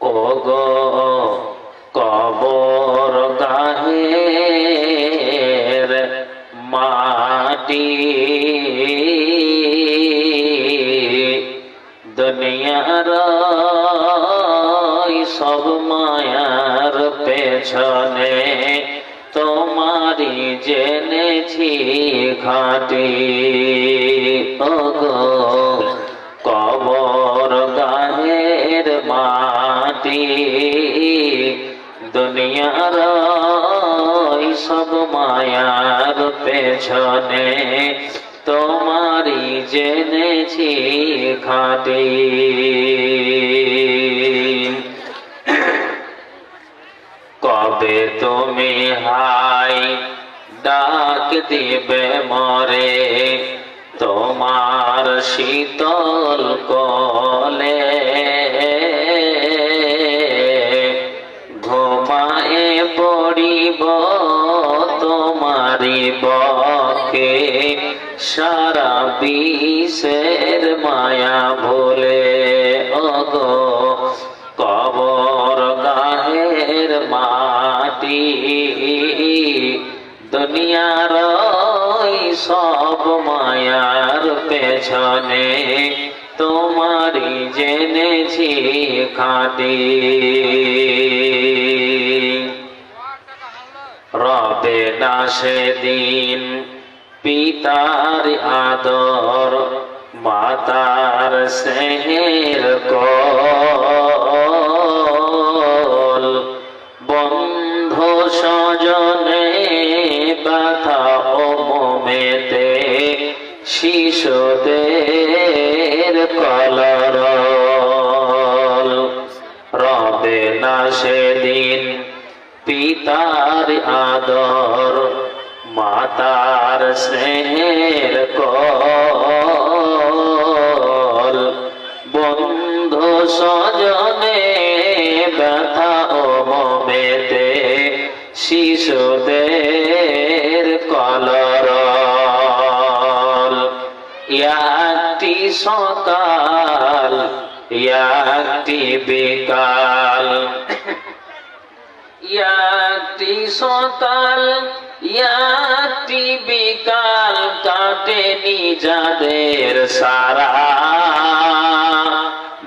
ও কবর মাটি। দুনিয়ার পেছনে তোমারি জেনেছি ঘাটি। ও দুনিয়ার সব মায়ার পেছনে তোমারি জেনেছি খাটি। কবে তুমি হাই ডাক দিবে মরে, তোমার শীতল তোমারি বকে, সারা বিষের মায়া ভুলে। অগো কবর গাহের মাটি, দুনিয়ার সব মায়ার পেছনে তোমারি জেনেছি খাটি রবে না সেদিন পিতার আদর, মাতার স্নেহের কল। বন্ধু স্বজনে ব্যথা ও মোমেতে শিশুদের কলর রবে না সেদিন পিতার আদর, মাতার স্নেহের কল বন্ধু স্বজনে ব্যথা ও মমেতে শিশুদের কলর। একটি সকাল, একটি বিকাল। একটি সকাল একটি বিকাল কাটেনি যাদের সারা।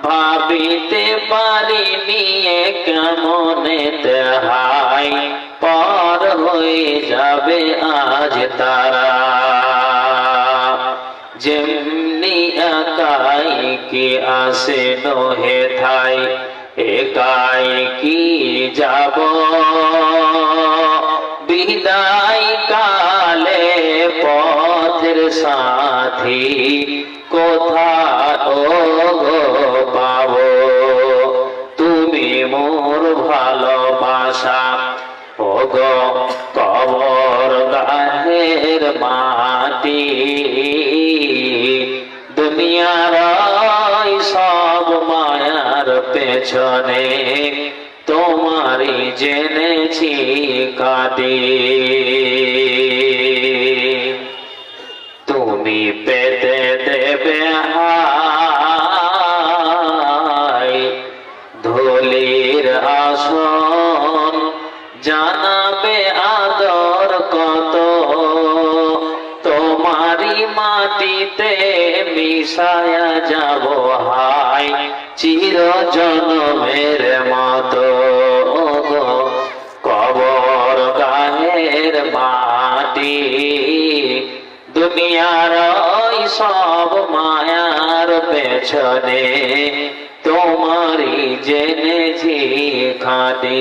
ভাবিতে পারিনি কেমনে দেহাই, পর হয়ে যাবে আজ তারা। যেমনি একাই কি আসে নহে থাই একাই কি যাব? বিদায় কালে পথের সাথী কোথা ও পাব? তুমি মোর ভালোবাসা, ও গো কবর গাহের মাটি। পেছনে তোমারি জেনেছি কাটি তুমি পেতে দেবে হাই ধুলির আসন জানাবে আদর কত। তোমারি মাটিতে মিশায়া যাব হাই চির জনমের মতো কবর গাহের মাটি, দুনিয়ার সব মায়ার পেছনে তোমারি জেনেছি খাটি।